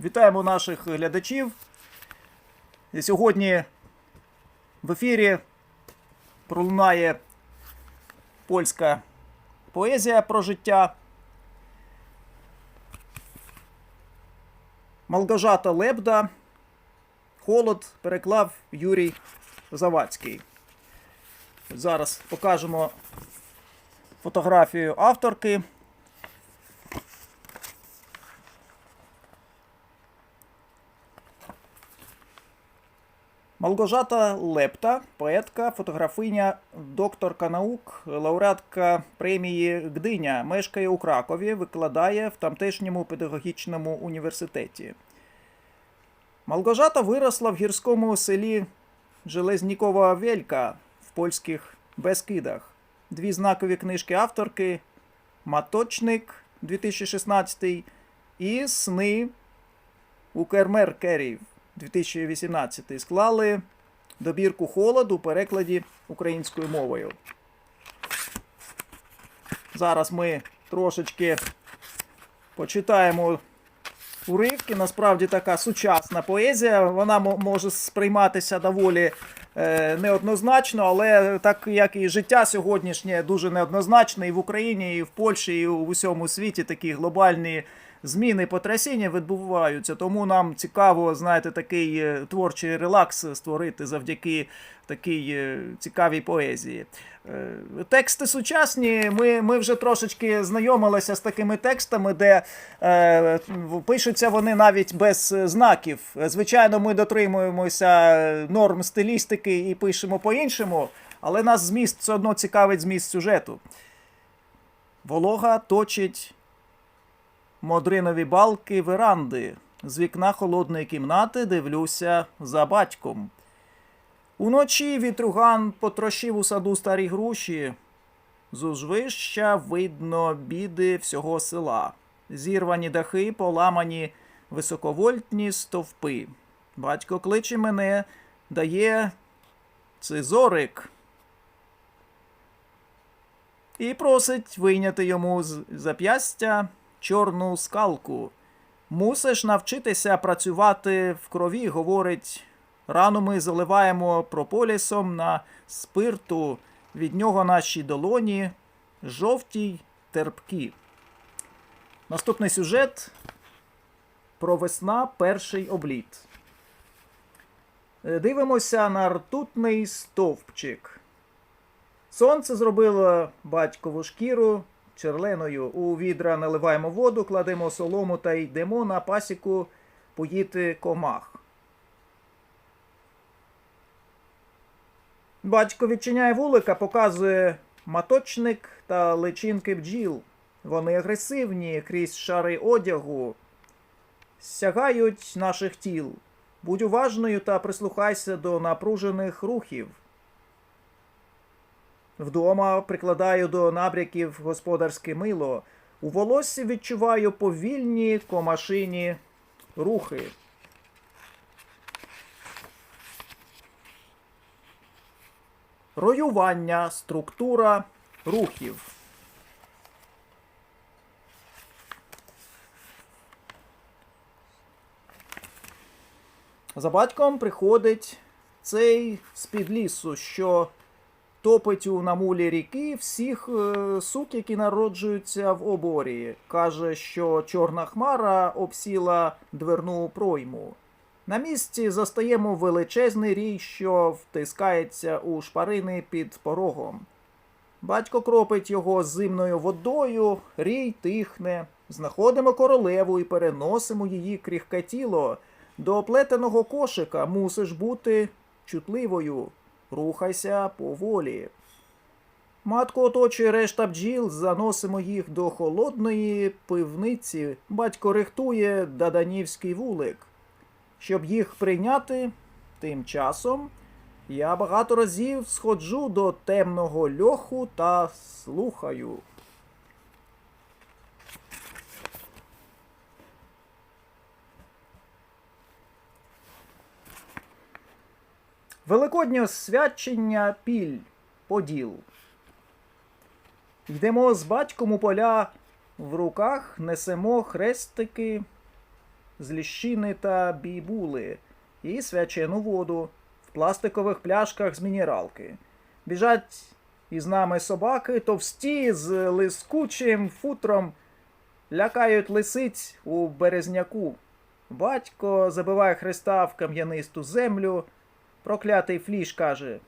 Вітаємо наших глядачів. Сьогодні в ефірі пролунає польська поезія про життя. Малгожата Лебда. Холод переклав Юрій Завадський. Зараз покажемо фотографію авторки. Малгожата Лепта, поетка, фотографиня, докторка наук, лауреатка премії Гдиня, мешкає у Кракові, викладає в тамтешньому педагогічному університеті. Малгожата виросла в гірському селі Железнікова Велька в польських Бескидах. Дві знакові книжки авторки Маточник 2016 і Сни у Кермеркерів 2018 склали добірку холод у перекладі українською мовою. Зараз ми трошечки почитаємо уривки. Насправді така сучасна поезія. Вона може сприйматися доволі е, неоднозначно, але так як і життя сьогоднішнє дуже неоднозначне і в Україні, і в Польщі, і у всьому світі такі глобальні зміни потрясіння відбуваються. Тому нам цікаво, знаєте, такий е, творчий релакс створити завдяки такій е, цікавій поезії. Е, Тексти сучасні. Ми, ми вже трошечки знайомилися з такими текстами, де е, пишуться вони навіть без знаків. Звичайно, ми дотримуємося норм стилістики і пишемо по-іншому, але нас зміст все одно цікавить зміст сюжету. Волога точить модринові балки веранди. З вікна холодної кімнати дивлюся за батьком. Уночі вітруган потрощив у саду старі груші. З узвища видно біди всього села. Зірвані дахи, поламані високовольтні стовпи. Батько кличе мене, дає цизорик. І просить вийняти йому з зап'ястя чорну скалку. Мусиш навчитися працювати в крові, говорить. Рану ми заливаємо прополісом на спирту, від нього наші долоні жовті й терпкі. Наступний сюжет про весна перший обліт. Е, Дивимося на ртутний стовпчик. Сонце зробило батькову шкіру черленою. У відра наливаємо воду, кладемо солому та йдемо на пасіку поїти комах. Батько відчиняє вулика, показує маточник та личинки бджіл. Вони агресивні крізь шари одягу, сягають наших тіл. Будь уважною та прислухайся до напружених рухів. Вдома прикладаю до набряків господарське мило. У волоссі відчуваю повільні комашині рухи. Роювання, структура рухів. За батьком приходить цей з-під лісу, що топить у намулі ріки всіх е, сук, які народжуються в оборі. Каже, що чорна хмара обсіла дверну пройму. На місці застаємо величезний рій, що втискається у шпарини під порогом. Батько кропить його зимною водою, рій тихне. Знаходимо королеву і переносимо її крихке тіло. До оплетеного кошика мусиш бути чутливою. Рухайся поволі. Матку оточує решта бджіл, заносимо їх до холодної пивниці. Батько рихтує даданівський вулик. Щоб їх прийняти, тим часом я багато разів сходжу до темного льоху та слухаю. Великоднє свячення піль поділ. Йдемо з батьком у поля, в руках несемо хрестики. з ліщини та бійбули і свячену воду в пластикових пляшках з мінералки. Біжать із нами собаки, товсті з лискучим футром, лякають лисиць у березняку. Батько забиває Христа в кам'янисту землю. Проклятий фліш каже: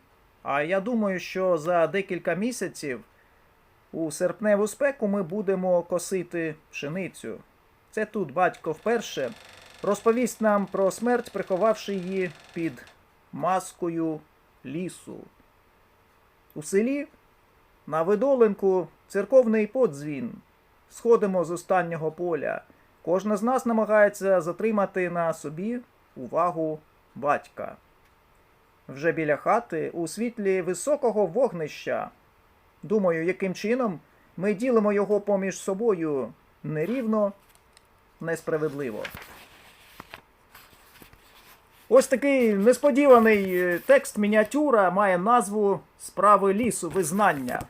А я думаю, що за декілька місяців у серпневу спеку ми будемо косити пшеницю. Це тут батько вперше розповість нам про смерть, приховавши її під маскою лісу. У селі на видолинку церковний подзвін. Сходимо з останнього поля. Кожна з нас намагається затримати на собі увагу батька. Вже біля хати, у світлі високого вогнища. Думаю, яким чином ми ділимо його поміж собою нерівно, несправедливо. Ось такий несподіваний е, текст мініатюра має назву Справи лісу визнання.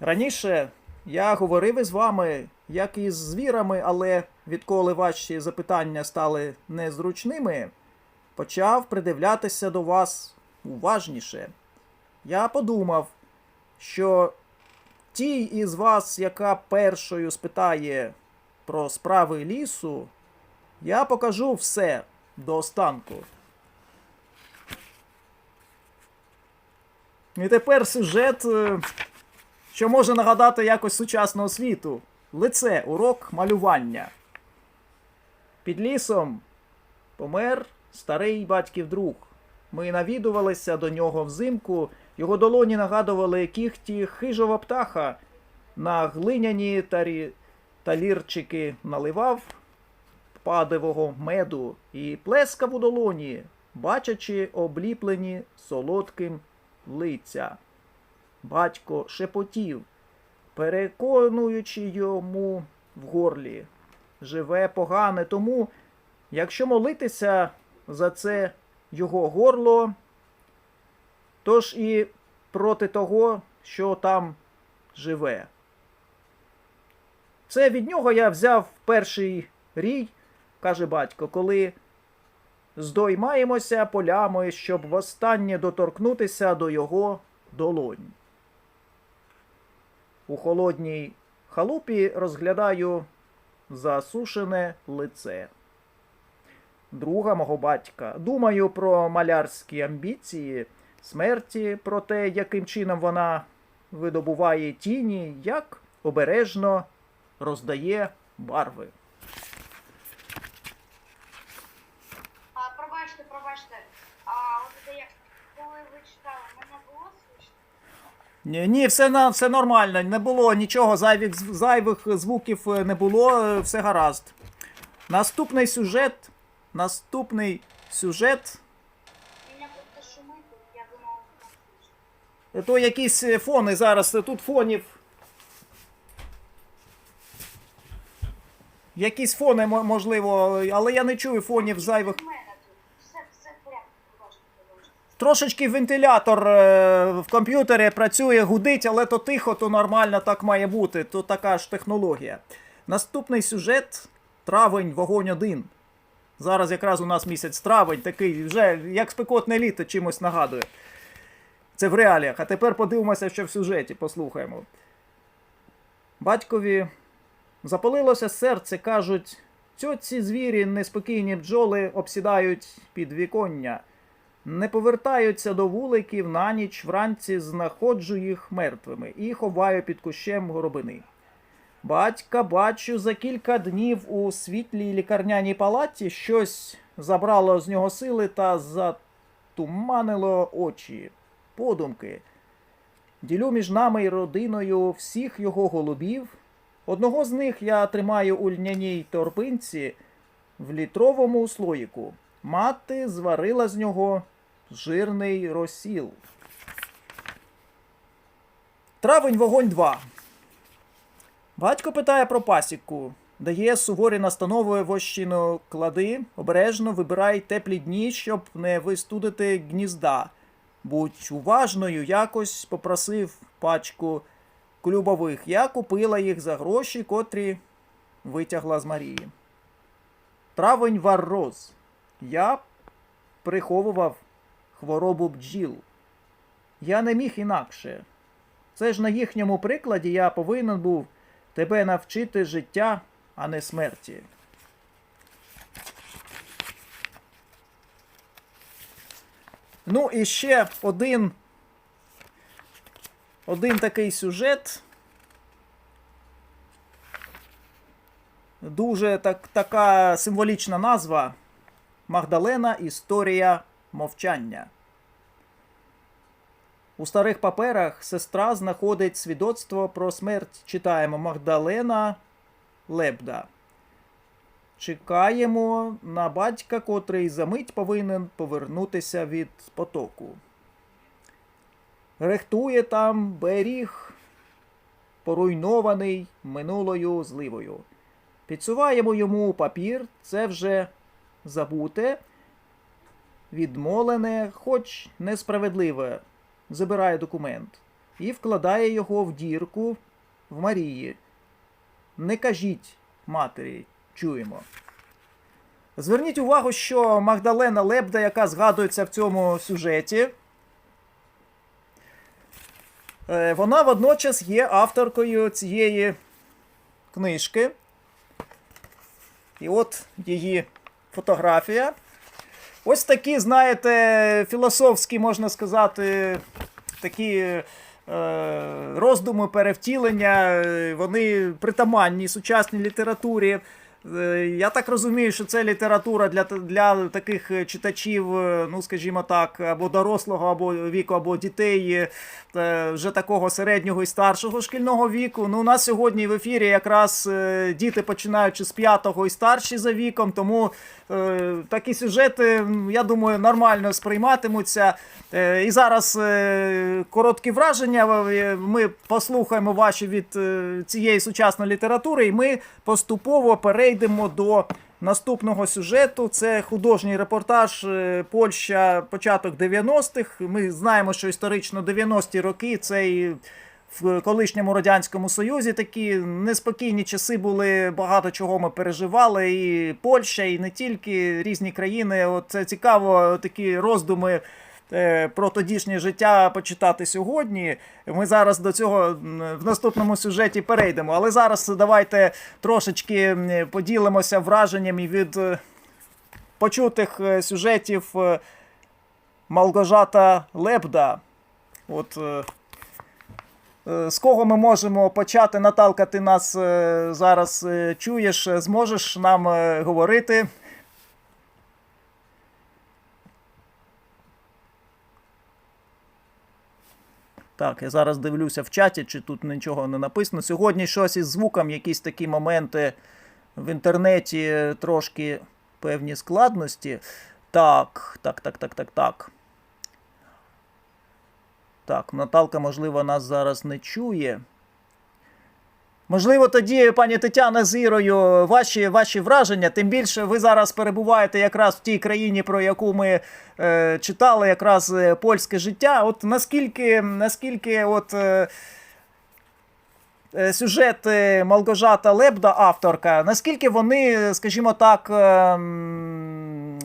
Раніше я говорив із вами, як із звірами, але відколи ваші запитання стали незручними, почав придивлятися до вас уважніше. Я подумав, що тій із вас, яка першою спитає про справи лісу, я покажу все до останку. І тепер сюжет, е, що може нагадати якось сучасного світу. Лице, урок малювання. Під лісом помер старий батьків друг. Ми навідувалися до нього взимку, його долоні нагадували кіхті хижого птаха. На глиняні тарі... талірчики наливав падивого меду і плескав у долоні, бачачи обліплені солодким лиця. Батько шепотів, переконуючи йому в горлі. Живе погане, тому, якщо молитися за це його горло, тож і проти того, що там живе. Це від нього я взяв перший рій, каже батько, коли здоймаємося полями, щоб востаннє доторкнутися до його долонь. У холодній халупі розглядаю засушене лице. Друга мого батька. Думаю про малярські амбіції, смерті, про те, яким чином вона видобуває тіні, як обережно роздає барви. А, пробачте, пробачте. А от це як коли ви читали, мене було слышно? Ні, ні, все, на, все нормально, не було нічого, зайвих, зайвих звуків е, не було, е, все гаразд. Наступний сюжет. Наступний сюжет. Слышно. То якісь е, фони зараз. е, Тут фонів. Якісь фони, можливо, але я не чую фонів зайвих. У мене тут. Все, все в порядку, пробачте, пробачте. Трошечки вентилятор е, в комп'ютері працює, гудить, але то тихо, то нормально так має бути. То така ж технологія. Наступний сюжет травень, вогонь один. Зараз якраз у нас місяць травень, такий вже як спекотне літо чимось нагадує. Це в реаліях. А тепер подивимося, що в сюжеті, послухаємо. Батькові запалилося серце, кажуть, цьо ці звірі, неспокійні бджоли обсідають під віконня. Не повертаються до вуликів на ніч вранці знаходжу їх мертвими і ховаю під кущем горобини. Батька бачу за кілька днів у світлій лікарняній палаті щось забрало з нього сили та затуманило очі, подумки. Ділю між нами і родиною всіх його голубів. Одного з них я тримаю у льняній торбинці в літровому слоїку. Мати зварила з нього жирний розсіл. Травень вогонь 2. Батько питає про пасіку. Дає суворі настанови вощину клади, обережно вибирай теплі дні, щоб не вистудити гнізда. Будь уважною, якось попросив пачку клюбових. Я купила їх за гроші, котрі витягла з Марії. Травень варроз. Я приховував хворобу бджіл. Я не міг інакше. Це ж на їхньому прикладі я повинен був тебе навчити життя, а не смерті. Ну і ще один, один такий сюжет. Дуже так, така символічна назва Магдалена Історія мовчання. У старих паперах сестра знаходить свідоцтво про смерть. Читаємо Магдалена Лебда. Чекаємо на батька, котрий за мить повинен повернутися від потоку. Рехтує там беріг, поруйнований минулою зливою. Підсуваємо йому папір, це вже забуте, відмолене, хоч несправедливе, забирає документ і вкладає його в дірку в Марії. Не кажіть матері, чуємо. Зверніть увагу, що Магдалена Лебда, яка згадується в цьому сюжеті, е, вона водночас є авторкою цієї книжки. І от її фотографія. Ось такі, знаєте, філософські, можна сказати, такі е, роздуми, перевтілення, вони притаманні сучасній літературі. Е, Я так розумію, що це література для, для таких читачів, е, ну скажімо так, або дорослого, або віку, або дітей вже такого середнього і старшого шкільного віку. Ну, у нас сьогодні в ефірі якраз е, діти починаючи з п'ятого і старші за віком, тому е, такі сюжети, я думаю, нормально сприйматимуться. Е, і зараз е, короткі враження. е, Ми послухаємо ваші від е, цієї сучасної літератури, і ми поступово перейдемо до наступного сюжету. Це художній репортаж е, Польща, початок 90-х. Ми знаємо, що історично 90-ті роки це і в колишньому радянському союзі такі неспокійні часи були. Багато чого ми переживали. І Польща, і не тільки різні країни. От це цікаво, такі роздуми. Е, Про тодішнє життя почитати сьогодні. Ми зараз до цього в наступному сюжеті перейдемо. Але зараз давайте трошечки поділимося враженнями від е, почутих е, сюжетів Малгожата Лебда. От з кого ми можемо почати? Наталка, ти нас зараз чуєш, зможеш нам говорити? Так, я зараз дивлюся в чаті, чи тут нічого не написано. Сьогодні щось із звуком, якісь такі моменти в інтернеті трошки певні складності. Так, так, так, так, так, так. Так, Наталка, можливо, нас зараз не чує. Можливо, тоді, пані Тетяна з Ірою, ваші, ваші враження, тим більше ви зараз перебуваєте якраз в тій країні, про яку ми е, читали, якраз е, польське життя. От наскільки, наскільки от, е, е, сюжети Малгожата Лебда, авторка, наскільки вони, скажімо так, е,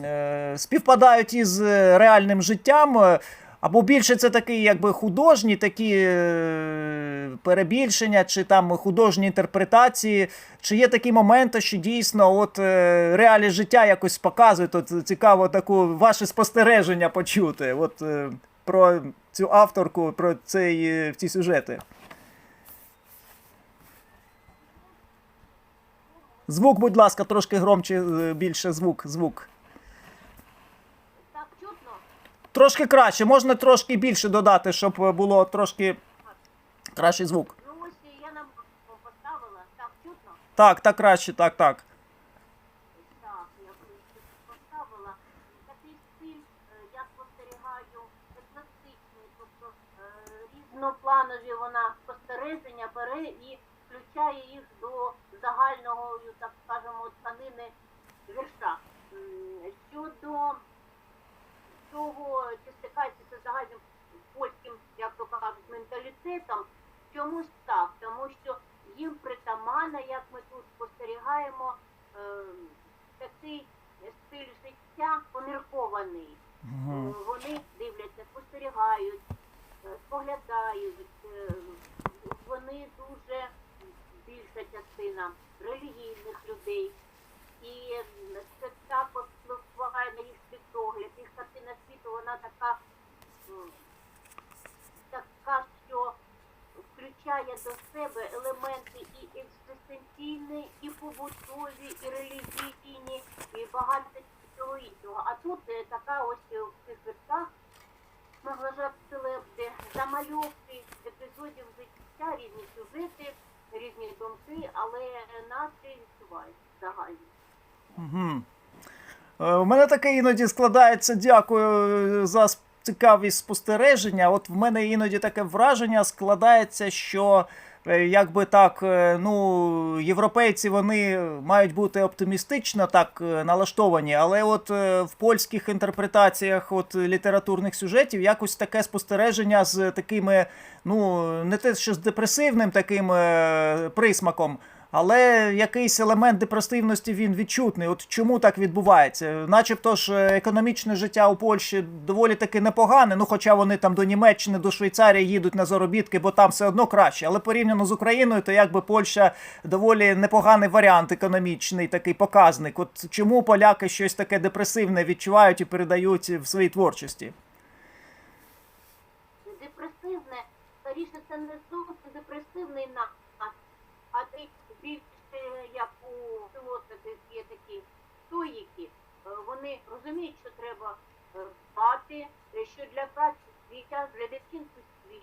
е, співпадають із е, реальним життям? Або більше це такі, якби художні такі е, перебільшення, чи там художні інтерпретації, чи є такі моменти, що дійсно от е, реалії життя якось показують. От цікаво таку ваше спостереження почути. От е, про цю авторку, про цей, ці сюжети. Звук, будь ласка, трошки громче, більше звук, звук. Трошки краще, можна трошки більше додати, щоб е, було трошки кращий звук. Ну ось я на мову поставила. Так чутно? Так, так краще, так, так. Так, я поставила. Такий стиль е, я спостерігаю еклектичний, тобто е, різнопланові вона спостереження бере і включає їх до загального, так скажемо, тканини вірша. Щодо цього, чи стикається загальним польським, як то кажуть, менталітетом, чомусь так. отамана, як ми тут спостерігаємо, е, такий стиль життя поміркований. Е, Вони дивляться, спостерігають, е, споглядають. е, Вони дуже більша частина релігійних людей. І це також впливає на їх світогляд. Їх вона така, така, що включає до себе елементи і екзистенційні, і побутові, і релігійні, і багато всього іншого. А тут е, така ось в цих віршах могла жати лебди, замальовки епізодів життя, різні сюжети, різні думки, але настрій відчувається загальний. У мене таке іноді складається, дякую е, за цікаві спостереження. От в мене іноді таке враження складається, що е, якби так, е, ну, європейці вони мають бути оптимістично так е, налаштовані, але от е, в польських інтерпретаціях от літературних сюжетів якось таке спостереження з такими, ну, не те, що з депресивним таким е, присмаком. Але якийсь елемент депресивності він відчутний. От чому так відбувається? Начебто ж е, економічне життя у Польщі доволі таки непогане. Ну, хоча вони там до Німеччини, до Швейцарії їдуть на заробітки, бо там все одно краще. Але порівняно з Україною, то якби Польща доволі непоганий варіант економічний, такий показник. От чому поляки щось таке депресивне відчувають і передають в своїй творчості? депресивне, скоріше це не зовсім депресивний настрій, а ти більше як у філософів є такі стоїки, е, вони розуміють, що треба е, дбати, е, що для праці час, для дитинства свій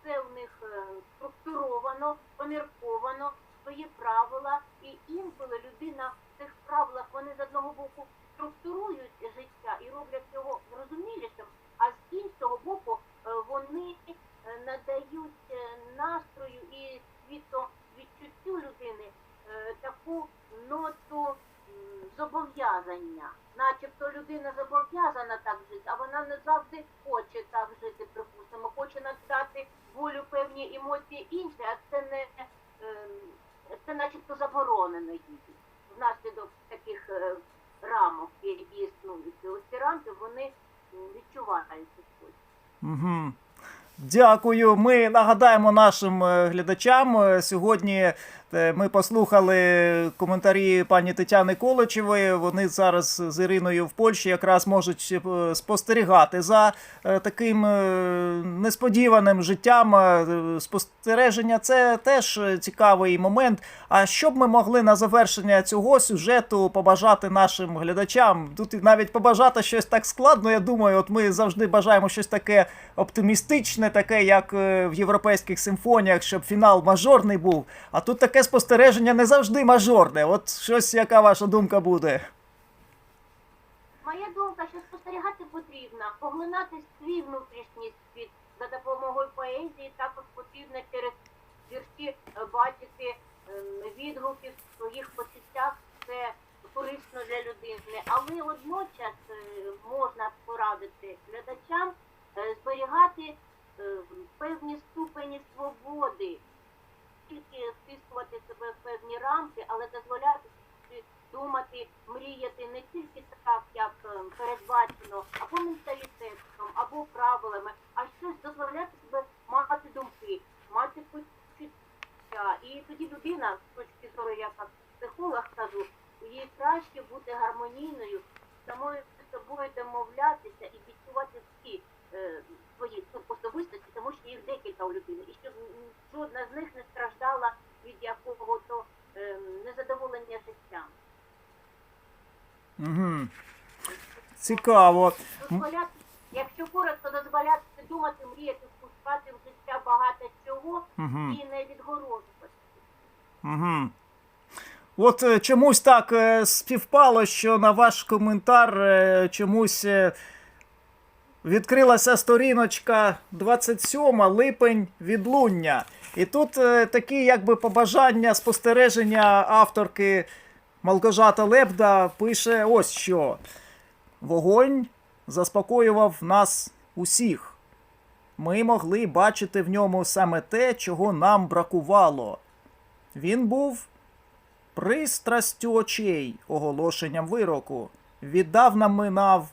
все в них е, структуровано, помірковано, свої правила, і інколи людина в цих правилах вони з одного боку структурують життя і роблять його зрозумілішим, а з іншого боку е, вони е, надають е, настрою і світовідчуттю людини е, таку ноту зобов'язання. Начебто людина зобов'язана так жити, а вона не завжди хоче так жити, припустимо, хоче надати волю певні емоції інші, а це не ем, це начебто заборонено їй. Внаслідок таких е, рамок, які існують. Ось ці рамки вони відчуваються. щось. Угу. Дякую. Ми нагадаємо нашим е, глядачам. Сьогодні ми послухали коментарі пані Тетяни Колочевої. Вони зараз з Іриною в Польщі якраз можуть е, спостерігати за е, таким е, несподіваним життям. Е, Спостереження це теж е, цікавий момент. А що б ми могли на завершення цього сюжету побажати нашим глядачам? Тут навіть побажати щось так складно. Я думаю, от ми завжди бажаємо щось таке оптимістичне, таке, як е, в європейських симфоніях, щоб фінал мажорний був. А тут таке спостереження не завжди мажорне. От щось, яка ваша думка буде? Моя думка, що спостерігати потрібно, поглинати свій внутрішній світ за допомогою поезії, також потрібно через вірші е, бачити ем, відгуки в своїх почуттях. Це корисно для людини. Але водночас е, можна порадити глядачам е, зберігати е, певні ступені свободи, тільки стискувати себе в певні рамки, але дозволяти собі думати, мріяти не тільки так, як е, передбачено, або менталітетом, або правилами, а щось дозволяти себе мати думки, мати почуття. І тоді людина, з точки зору, я як психолог кажу, їй краще бути гармонійною, самою собою домовлятися і відчувати всі е, свої особистості, тому що їх декілька у людини, і щоб жодна з них не страждала від якого-то е, незадоволення життям. Угу. Цікаво. дозволяти, якщо коротко дозволяти думати, мріяти, впускати в життя багато чого Угу. і не відгороджувати. Угу. От е, чомусь так е, співпало, що на ваш коментар е, чомусь відкрилася сторіночка 27 липень відлуння. І тут е, такі якби побажання спостереження авторки Малгожата Лебда пише ось що. Вогонь заспокоював нас усіх. Ми могли бачити в ньому саме те, чого нам бракувало. Він був пристрастю очей оголошенням вироку. Віддав нам минав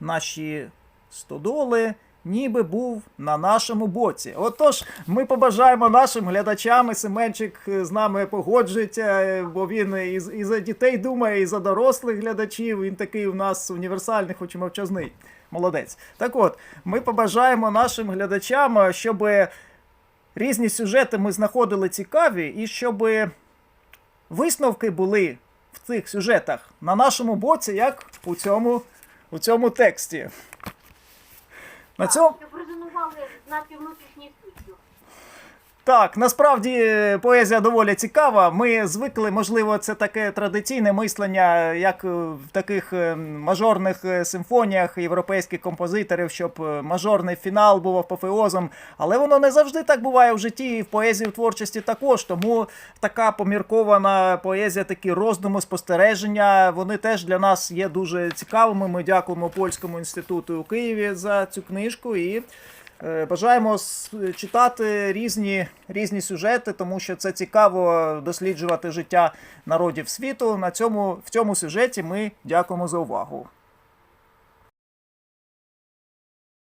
наші стодоли, ніби був на нашому боці. Отож, ми побажаємо нашим глядачам, і Семенчик з нами погоджується, е, бо він і, і за дітей думає, і за дорослих глядачів. Він такий у нас універсальний, хоч і мовчазний. Молодець. Так от, ми побажаємо нашим глядачам, е, щоб різні сюжети ми знаходили цікаві, і щоб висновки були в цих сюжетах на нашому боці, як у цьому, у цьому тексті. На цьому, нашою внутрішньою сутністю. Так, насправді е, поезія доволі цікава. Ми звикли, можливо, це таке традиційне мислення, як е, в таких е, мажорних симфоніях європейських композиторів, щоб мажорний фінал був апофеозом. Але воно не завжди так буває в житті, і в поезії в творчості також. Тому така поміркована поезія, такі роздуми, спостереження, вони теж для нас є дуже цікавими. Ми дякуємо Польському інституту у Києві за цю книжку і. Е, Бажаємо читати різні, різні сюжети, тому що це цікаво досліджувати життя народів світу. На цьому, в цьому сюжеті ми дякуємо за увагу.